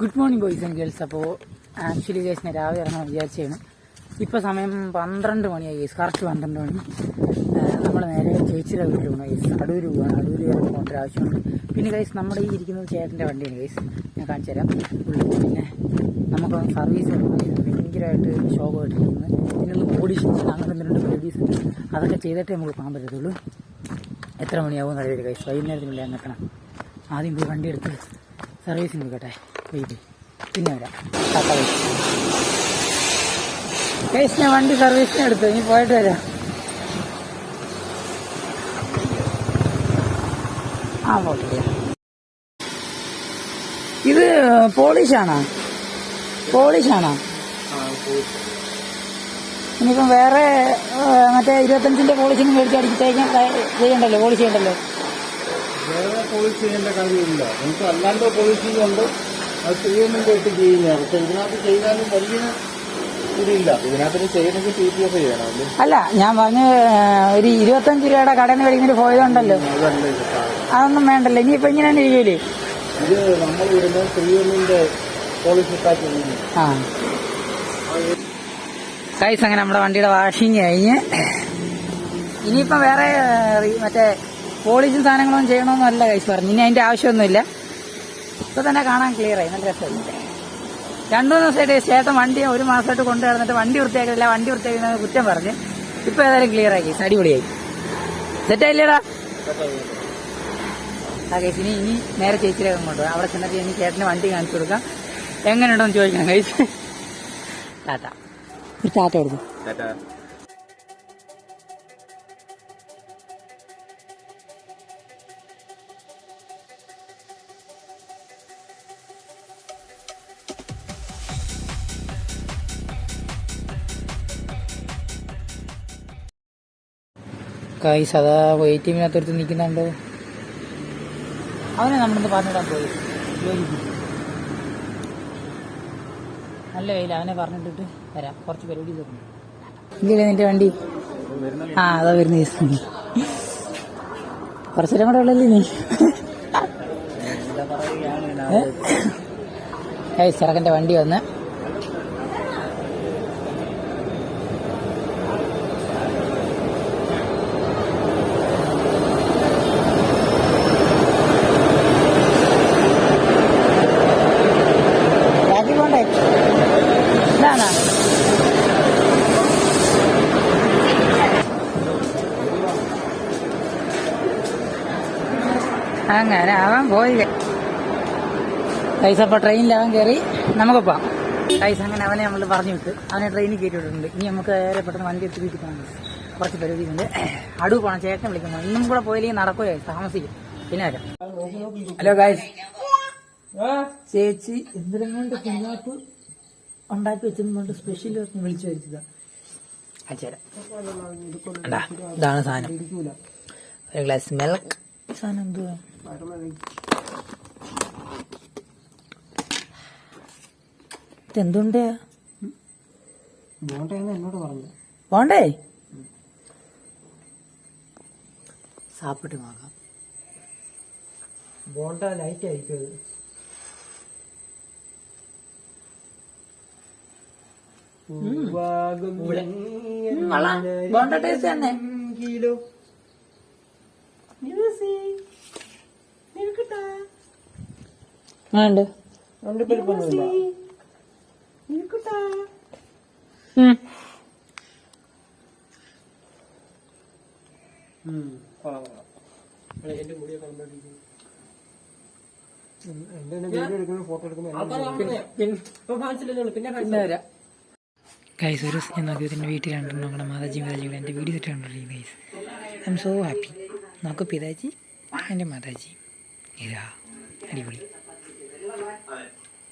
Good morning boys and girls അപ്പോൾ actually കേസിനെ രാവിലെ ഇറങ്ങാൻ വിചാരിച്ചാണ് ഇപ്പോൾ സമയം പന്ത്രണ്ട് മണിയായി കേസ് കറക്റ്റ് പന്ത്രണ്ട് മണി. നമ്മൾ നേരെ ചേച്ചിയുടെ വീട്ടിൽ പോകണം കേസ് അടൂർ പോകണം അടൂർ വരെ പോകേണ്ട ആവശ്യമുണ്ട്. പിന്നെ കേസ് നമ്മുടെ ഈ ഇരിക്കുന്നത് ചേട്ടന്റെ വണ്ടിയാണ് കേസ് ഞാൻ കാണിച്ചു തരാം. പിന്നെ നമുക്ക് സർവീസ് ഭയങ്കരമായിട്ട് ശോകമായിട്ടിരിക്കുന്നത് പിന്നെ ഒന്ന് ഓഡിഷൻ അങ്ങനെ എന്തെങ്കിലും ഉണ്ട്. അതൊക്കെ ചെയ്തിട്ടേ നമുക്ക് പോകാൻ പറ്റത്തുള്ളൂ. എത്ര മണിയാവും അറിയില്ല ഗേസ് വൈകുന്നേരത്തിനുള്ളിൽ നിൽക്കണം. ആദ്യം പോയി വണ്ടി എടുത്ത് സർവീസിന് കൊടുക്കട്ടെ വെയിറ്റ് പിന്നെ വരാം. ടാറ്റ. കൈസ് ഞാൻ വണ്ടി സർവീസിന് എടുത്തു. ഇനി പോയിട്ട് വരാം. ആ ഓക്കെ ഇത് പോളിഷാണോ? പോളിഷാണോ? ഇനിയിപ്പം വേറെ മറ്റേ ഇരുപത്തഞ്ചിന്റെ പോളിഷിന് മേടിച്ച് അടിച്ചിട്ടേക്കാൻ ചെയ്യണ്ടല്ലോ പോളിഷ് ചെയ്യണ്ടല്ലോ? വേറെ പോളിഷ് ചെയ്യേണ്ട കാര്യമില്ല. നമുക്ക് അല്ലാണ്ട് പോളിഷിംഗ് ഉണ്ട് അത് ചെയ്യുന്നുണ്ട് കേട്ട് ചെയ്യുന്നതാണ് പക്ഷെ ഇതിനകത്ത് ചെയ്താലും വലിയ ഇതില്ല. ഇതിനകത്ത് ചെയ്യണമെങ്കിൽ ടി പി എഫ് ചെയ്യണം അല്ലേ? അല്ല ഞാൻ പറഞ്ഞ ഒരു ഇരുപത്തഞ്ച് രൂപയുടെ കടയിൽ നിന്ന് മേടിക്കുന്ന പോയതുണ്ടല്ലോ അതല്ല ഇത് സാധനം. അതൊന്നും വേണ്ടല്ലോ. ഇനിയിപ്പോ ഇങ്ങനെ തന്നെ ഇരിക്കൂലേ? ഇത് നമ്മൾ ചെയ്യുന്നു. ആ. കൈസ് അങ്ങനെ നമ്മുടെ വണ്ടിയുടെ വാഷിങ് കഴിഞ്ഞ്. ഇനിയിപ്പം വേറെ ഏ, മറ്റേ പോളിഷും സാധനങ്ങളൊന്നും ചെയ്യണമെന്നല്ല കൈസ് പറഞ്ഞു. ഇനി അതിന്റെ ആവശ്യമൊന്നുമില്ല. ഇപ്പൊ തന്നെ കാണാൻ ക്ലിയർ ആയി. നല്ല രസമുണ്ട്. രണ്ടു ദിവസമായിട്ട് ചേട്ടൻ വണ്ടി ഒരു മാസമായിട്ട് കൊണ്ടു നടന്നിട്ട് വണ്ടി വൃത്തിയാക്കില്ല വണ്ടി വൃത്തിയാക്കുന്ന കുറ്റം പറഞ്ഞ് ഇപ്പൊ ഏതായാലും ക്ലിയർ ആയി. കേസ് അടിപൊളിയായി. സെറ്റായില്ലേടാ ആ കേസ് ഇനി ഇനി നേരെ ചേച്ചിയിലേക്ക് കൊണ്ടുപോകാം അവിടെ ചെന്നിട്ട് ഇനി ചേട്ടന് വണ്ടി കാണിച്ചു കൊടുക്കാം. എങ്ങനെയുണ്ടോ എന്ന് ചോദിക്കാം കഴിച്ച് ടാറ്റ. ഒരു ടാറ്റ കൊടുക്കും. കൈസ് വെയിറ്റ് വെയിറ്റിങ്ങിനകത്തൊരുത്ത് നിൽക്കുന്നുണ്ടോ. അവനെ നമ്മളിന്ന് പറഞ്ഞിടാൻ പോയി. നല്ല വെയിൽ അവനെ പറഞ്ഞിട്ടിട്ട് വരാം. കുറച്ച് പരിപാടി തീർന്നു. ഇല്ലേ നിന്റെ വണ്ടി? ആ അതാ വരുന്ന ദിവസം. കുറച്ചേരം കൂടെ ഉള്ളല്ലേ നീ? ഏയ് ചെറുക്കന്റെ വണ്ടി വന്ന് ബാക്കി പോണ്ടേ ഇതാണോ അങ്ങനെ അവൻ പോയി കൈസ് അപ്പോൾ ട്രെയിനിൽ അവൻ കയറി നമുക്ക് പോവാം. കൈസ അങ്ങനെ അവനെ നമ്മൾ പറഞ്ഞു വിട്ട്. അവനെ ട്രെയിനിൽ കയറ്റി വിട്ടിട്ടുണ്ട് ഇനി നമുക്ക് ഏറെ പെട്ടെന്ന് വണ്ടി എടുത്ത് വീട്ടിൽ പോകണം കുറച്ച് പരിപാടിയുണ്ട് അടുവ് പോകണം ചേട്ടൻ വിളിക്കണം ഇന്നും കൂടെ പോയില്ലെങ്കിൽ നടക്കുകയായി താമസിക്കും. പിന്നെ വരാം. ഹലോ ഗായ്സ് ചേച്ചി എന്തിനും കൊണ്ട് കുഞ്ഞാപ്പ് ഉണ്ടാക്കി വെച്ചതുകൊണ്ട് സ്പെഷ്യൽ വിളിച്ചു വരുത്തുക അച്ഛരാ ഇതാണ് സാധനം. ഒരു ഗ്ലാസ് മിൽക്ക് സാധനം എന്തുവാ? ഇതെന്തുണ്ടാ? എന്നോട് പറഞ്ഞു. പോണ്ടേ സാപ്പിട്ട് നോക്കാം ബോണ്ട ലൈറ്റ് ആയിരിക്കും അത്. ബോണ്ട ടേസ്റ്റ് തന്നെ. കിലോ ഉണ്ട് ഗൈസ് ഒരു ദിവസം ഞാൻ നോക്കി എന്റെ വീട്ടിലാണ് നോക്കണം മാതാജി മാതാജി എന്റെ video set guys I'm so happy നോക്ക് പിതാജി എന്റെ മാതാജി. ഇതാ അടിപൊളി.